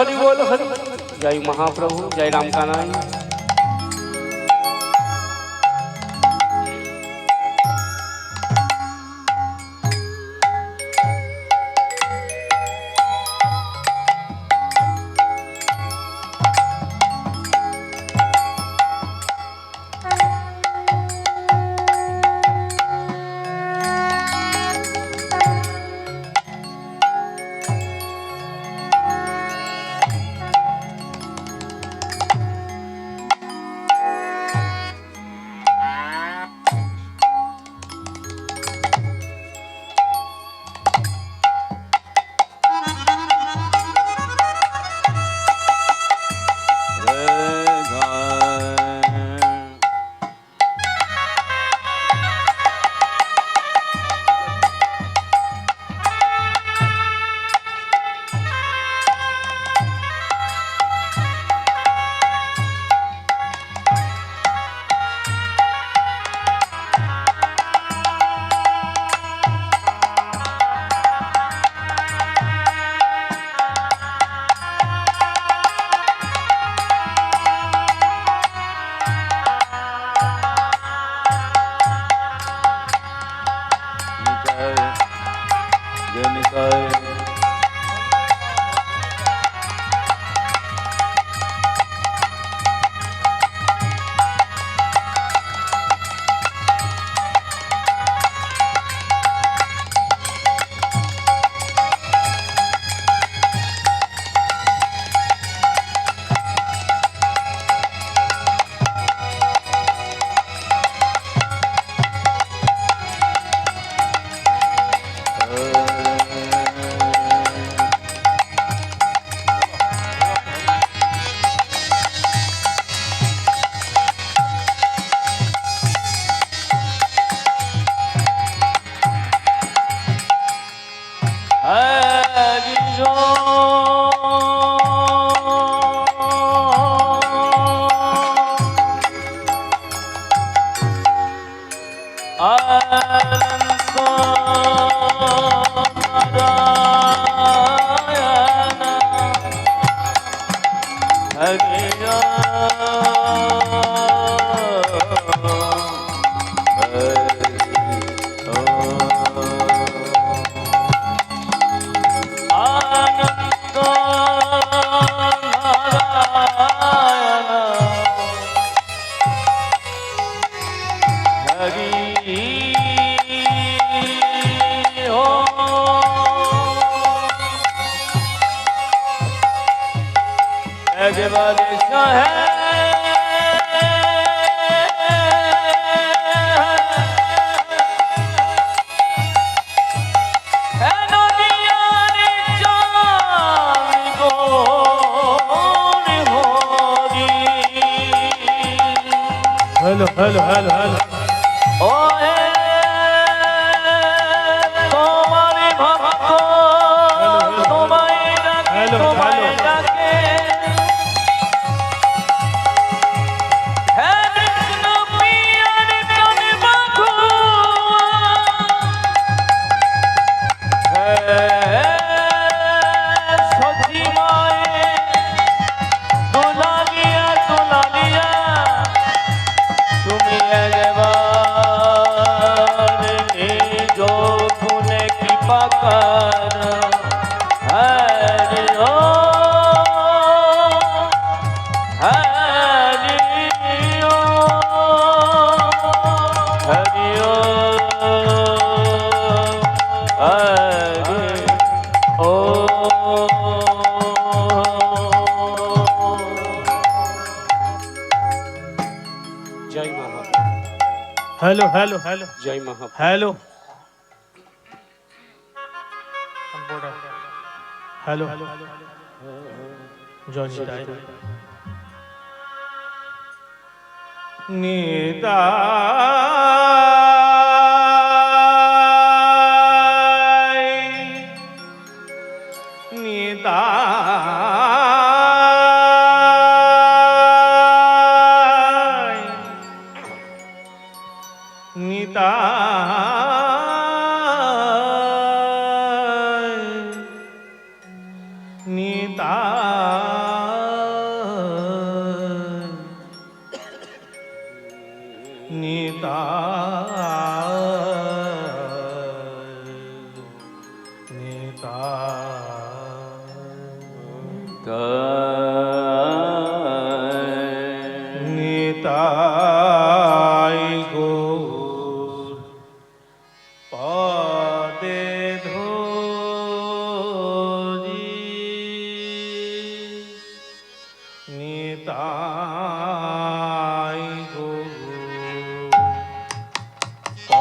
હરિ બોલ હરિ. જય મહાપ્રભુ જય રામ કાનાઈ 啊。જેવા દેશ હે هلا هلا هلا হ্যালো হ্যালো জয় মহা হ্যালো হ্যালো জয় নিতা নিতাই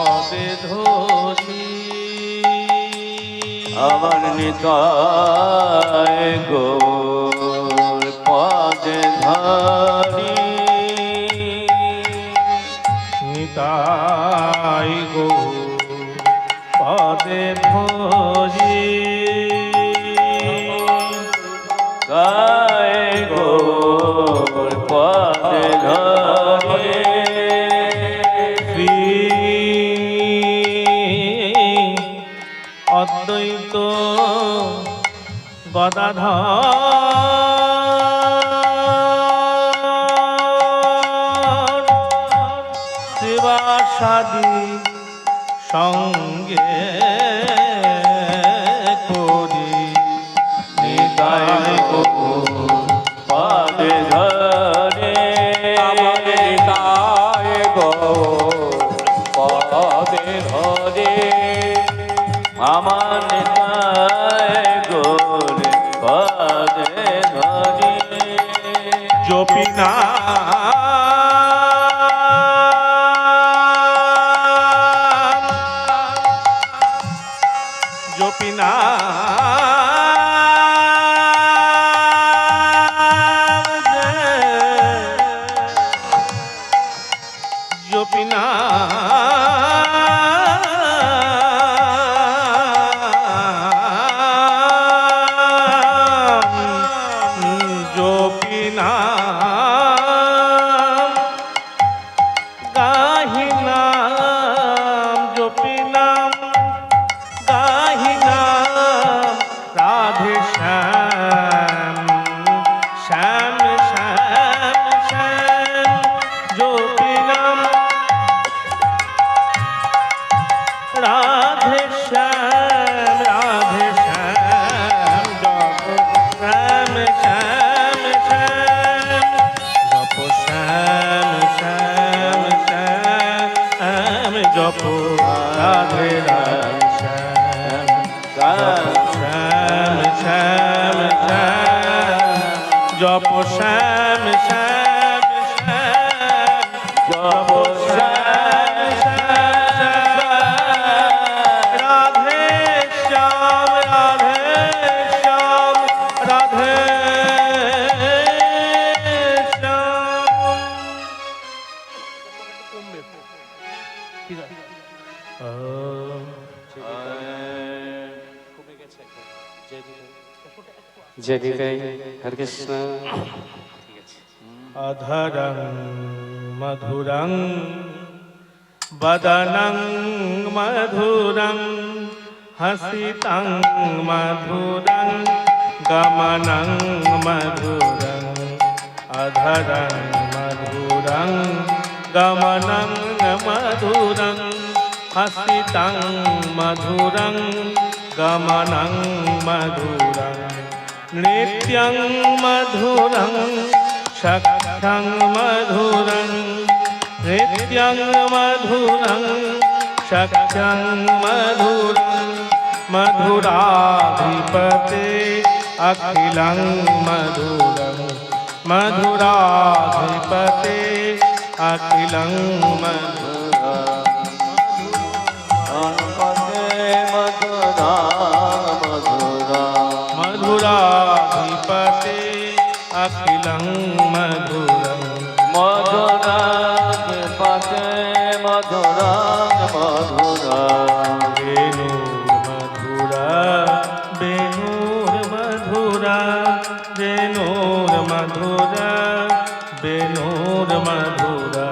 পদে ধরি আমার নিতায় গোর পদে ধরি নিতাই গো অদ্বৈত গদাধর শিবাসাদি সঙ্গে পদে ধরে জপিনা জপিনা না জপ রাধে শ্যাম শ্যাম শ্যাম শ্যাম জপ শ্যাম শ্যাম শ্যাম যেদিকে হরে কৃষ্ণ अधरं मधुरं वदनं मधुरं हसितं मधुरं गमनं मधुरं अधरं मधुरं गमनं मधुरं हसितं मधुरं, गमनं मधुरं। नृत्यं मधुरं, शक्तं मधुरं। नृत्यं मधुरं, शक्तं मधुरं। मधुराधिपते अखिलं मधुरं। मधुराधिपते अखिलं मधुरं। मधुराधिपते अखिलं मधुरं मधुराधिपते मधुरा मधुरा वेणु मधुरा वेणुर मधुरा वेणुर मधुरा वेणुर मधुरा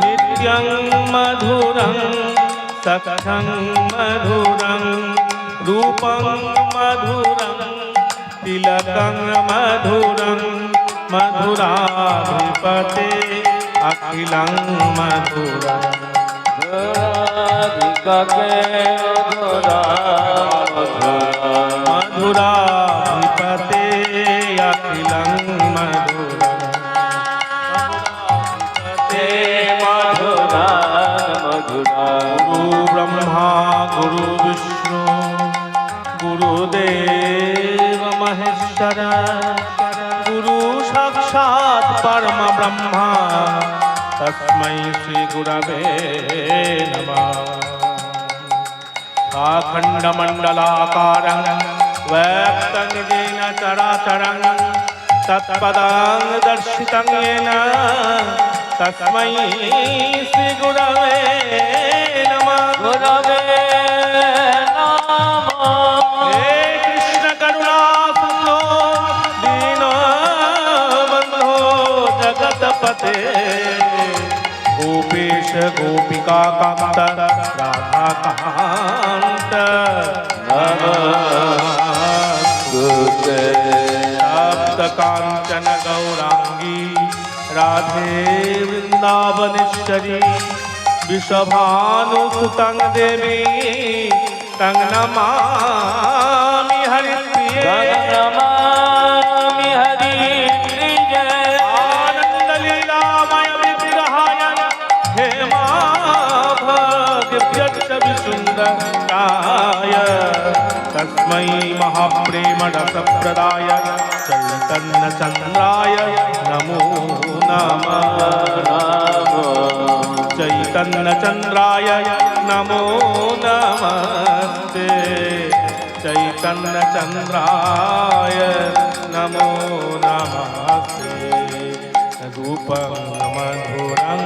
नित्यं मधुरं सखं मधुरं रूपं तिलकं मधुरं मधुराधिपते अखिलं मधुरं मधुराधिपते अखिलं मधुरं ते मधुरा मधुरा गुरु ब्रह्मा गुरु विष्णु गुरुदेव ब्रह्मा तस्मै श्रीगुरवे नमः। पाखण्डमण्डलाकारं व्यक्तं येन चराचरं तत्पदां दर्शितं येन तस्मै श्रीगुरवे नमः। गुरवे नमः। पते गोपेश गोपिका कांत, राधा कांत। सप्त कांचन गौरांगी, राधे वृंदावनेश्वरी विषभानुसुतं देवी, तंग नमा हरिप्रिये नमा हेमाभदिव्यक्षविसुन्दराय तस्मै महाप्रेमरसप्रदाय चैतन्यचन्द्राय नमो नमः चैतन्यचन्द्राय नमो नमस्ते चैतन्यचन्द्राय नमो नमस्ते रूपं मधुरं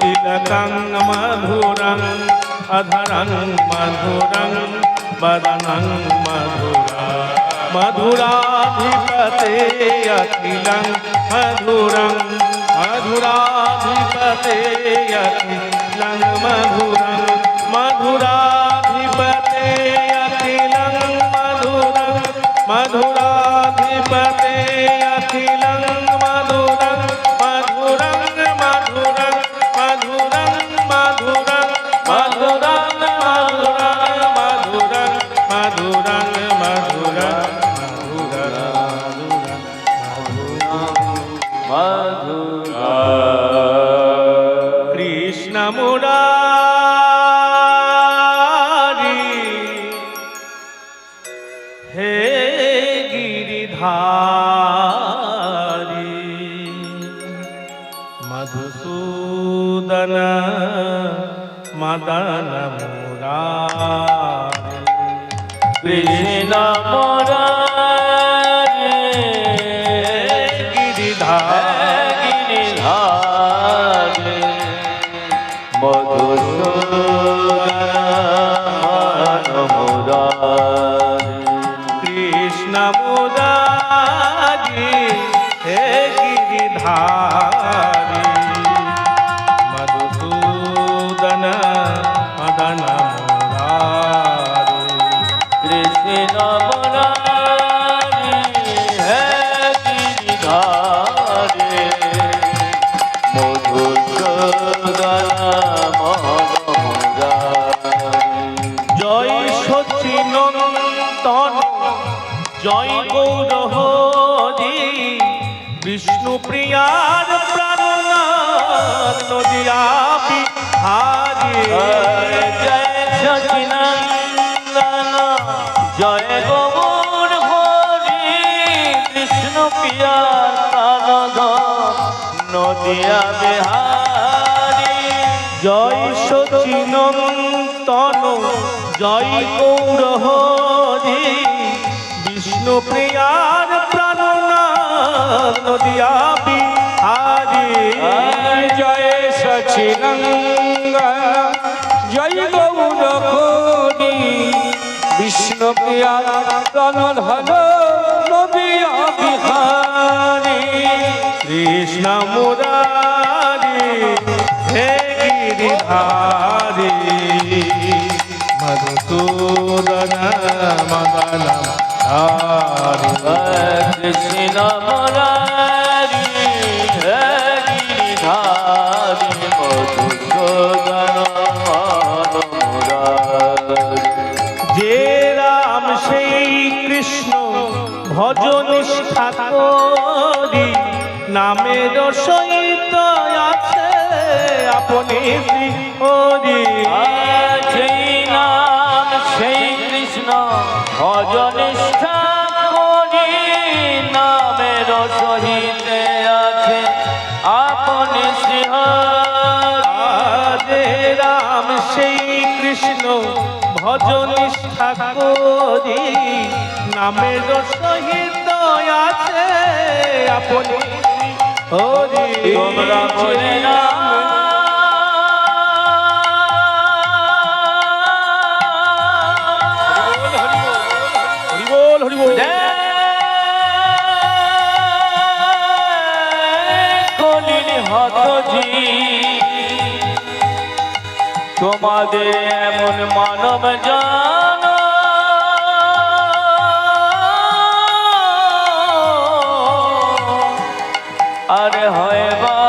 तिलकं मधुरं अधरं मधुरं वदनं मधुरा मधुराधिपते अखिलं मधुरं मधुराधिपते अखिलं मधुरं मधुराधिपते अखिलं मधुरं मधुराधिपते সাধু গৌরহরি বিষ্ণু প্রিয়ার প্রাণনাথ নদিয়া বিহারি জয় সচিনন্দন জয় গৌর হরি কৃষ্ণ পিয়া প্রাণধ নদিয়া জয় সচিনন্দন বিষ্ণু প্রিয়ার প্রাণনাথ নদিয়া বিহারি জয় সচিনঙ্গ। জয় গৌর কোটি। বিষ্ণু প্রিয়া রণধন নবিয়া বিহারী কৃষ্ণ মুরারি হে বিহারি মধুসূদন মদন কৃষ্ণ মুরারি রাম সেই কৃষ্ণ ভজন নিষ্ঠা করি নামের আছে আপনি শ্রী হরি। রাম সেই কৃষ্ণ ভজন নিষ্ঠা নামের সহিত আছে আপনি। হরি। তোমরা বলে না হরি বল হরি বল কলির হতজি তোমাদের এমন মানব জান। আরে হয় বা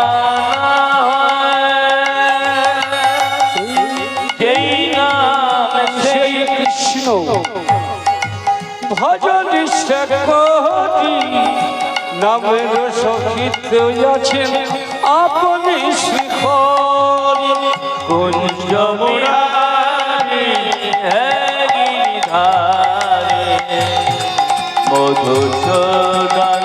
যেই নাম সেই কৃষ্ণ, ভজন করি নামের সহিত আছেন। আপনি শিখর কুঞ্জ মুরারি হরিধারে মধুসূদন